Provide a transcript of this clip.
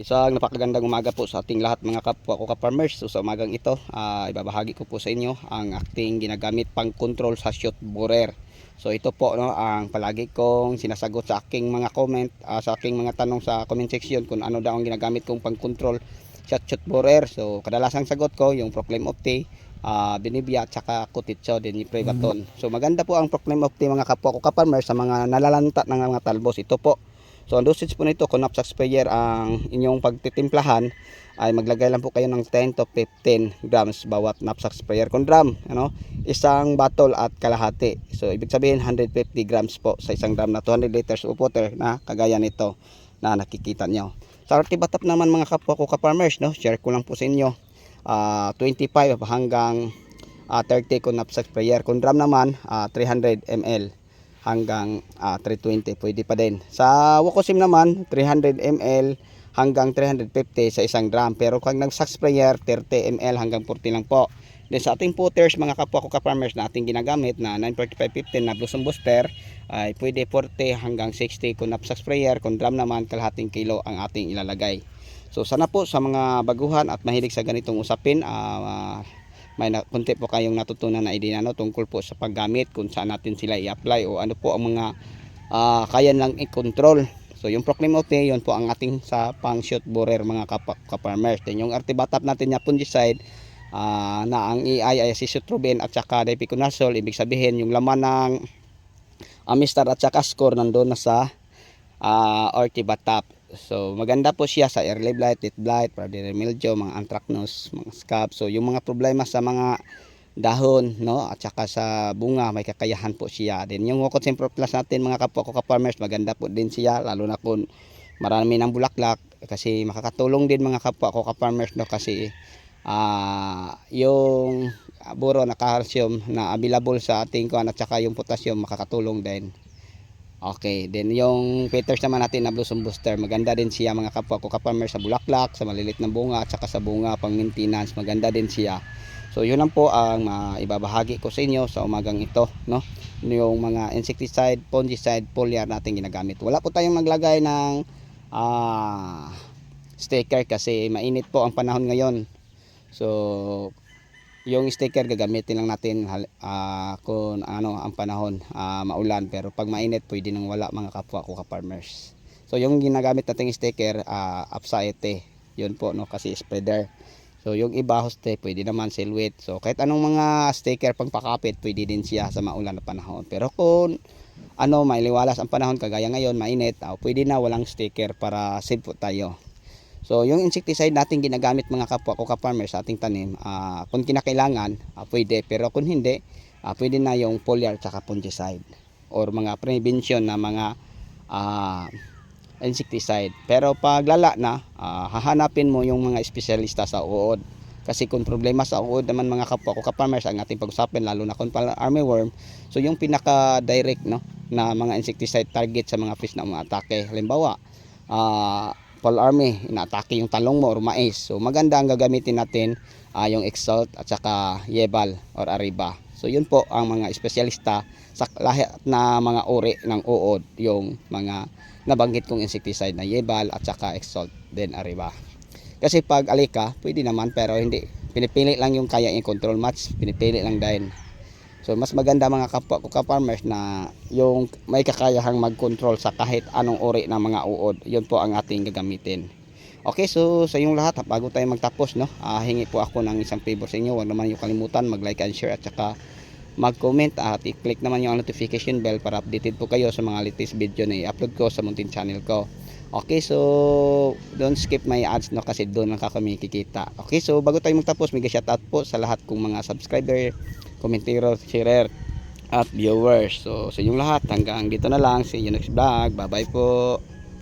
Isang napakagandang umaga po sa ating lahat mga kapwa ko ka-farmers. So sa umagang ito, ah, ibabahagi ko po sa inyo ang ating ginagamit pang control sa shoot borer. So ito po no, ang palagi kong sinasagot sa aking mga comment, ah, sa aking mga tanong sa comment section kung ano daw ang ginagamit kong pang control sa shoot borer. So kadalasang sagot ko yung Proclaim Opti, uh, Benibia at saka Kutitso din yung Privaton. So maganda po ang Proclaim Opti mga kapwa ko ka-farmers sa mga nalalanta ng mga talbos. Ito po So ang dosage po nito kung knapsack sprayer ang inyong pagtitimplahan ay maglagay lang po kayo ng 10 to 15 grams bawat knapsack sprayer kung drum ano? Isang bottle at kalahati. So ibig sabihin 150 grams po sa isang drum na 200 liters of water na kagaya nito na nakikita nyo. Sa artibatap naman mga kapwa ko ka-farmers no? Share ko lang po sa inyo. Ah, 25 hanggang ah, 30 kung knapsack sprayer. Kung drum naman ah, 300 ml hanggang ah, 320 pwede pa din. Sa Wakosim naman 300 ml hanggang 350 sa isang drum. Pero kung nag sprayer 30 ml hanggang 40 lang po. Then sa ating putters mga kapwa ko ka-farmers na ating ginagamit na 94515 na blossom booster ay pwede 40 hanggang 60 kung knapsack sprayer kung drum naman kalahating kilo ang ating ilalagay. So sana po sa mga baguhan at mahilig sa ganitong usapin ah, may na, konti po kayong natutunan na idea no, tungkol po sa paggamit kung saan natin sila i-apply o ano po ang mga ah, kaya lang i-control. So yung proclaim OT yun po ang ating sa pang shoot borer mga kapa- ka-farmers. Then yung artibatap natin na fungicide ah, na ang EI ay si Citrobin at saka Dipiconazole ibig sabihin yung laman ng Amistar at saka score nandun na sa uh, Ortibatap So maganda po siya sa early blight, late blight, primary mildew, mga anthracnose, mga scab. So yung mga problema sa mga dahon, no, at saka sa bunga, may kakayahan po siya. Then yung Wokot Sempre Plus natin mga kapwa ko ka-farmers, maganda po din siya lalo na kung marami ng bulaklak kasi makakatulong din mga kapwa ko ka-farmers no kasi ah yung buro na calcium na available sa ating kuan at saka yung potassium makakatulong din. Okay, then yung peters naman natin na blossom booster, maganda din siya mga kapwa ko ka-farmer sa bulaklak, sa malilit na bunga at saka sa bunga pang maintenance, maganda din siya. So yun lang po ang uh, ibabahagi ko sa inyo sa umagang ito, no? Yung mga insecticide, fungicide, foliar natin ginagamit. Wala po tayong naglagay ng ah sticker kasi mainit po ang panahon ngayon. So yung sticker gagamitin lang natin ah, kung ano ang panahon ah, maulan. Pero pag mainit pwede nang wala mga kapwa ko ka-farmers. So yung ginagamit nating sticker uh, upside yun po no kasi spreader. So yung iba hoste pwede naman silhouette. So kahit anong mga sticker pang pakapit pwede din siya sa maulan na panahon. Pero kung ano may liwalas ang panahon kagaya ngayon mainit ah, pwede na walang sticker para save po tayo So, yung insecticide natin ginagamit mga kapwa ko ka-farmers sa ating tanim, ah, kung kinakailangan, ah, pwede. Pero kung hindi, ah, pwede na yung foliar at fungicide or mga prevention na mga ah, insecticide. Pero pag lala na, ah, hahanapin mo yung mga espesyalista sa uod. Kasi kung problema sa uod naman mga kapwa ko ka-farmers ang ating pag-usapin lalo na kung armyworm. So yung pinaka-direct no na mga insecticide target sa mga fish na umaatake. Halimbawa, ah Paul Army, inaatake yung talong mo or mais. So maganda ang gagamitin natin ah, yung Exalt at saka Yebal or Ariba. So yun po ang mga espesyalista sa lahat na mga uri ng uod, yung mga nabanggit kong insecticide na Yebal at saka Exalt then Ariba. Kasi pag alika, pwede naman pero hindi pinipili lang yung kaya i-control match, pinipili lang din. So mas maganda mga kapwa ko ka-farmers na yung may kakayahang mag-control sa kahit anong uri ng mga uod. Yun po ang ating gagamitin. Okay, so sa inyong lahat, bago tayo magtapos, no, ah, hingi po ako ng isang favor sa inyo. Huwag naman yung kalimutan, mag-like and share at saka mag-comment at i-click naman yung notification bell para updated po kayo sa mga latest video na i-upload ko sa muntin channel ko. Okay, so don't skip my ads no kasi doon lang ka kami kikita. Okay, so bago tayo magtapos, mega shoutout po sa lahat kong mga subscriber, komentero, sharer at viewers. So sa inyong lahat, hanggang dito na lang. See you next vlog. Bye-bye po.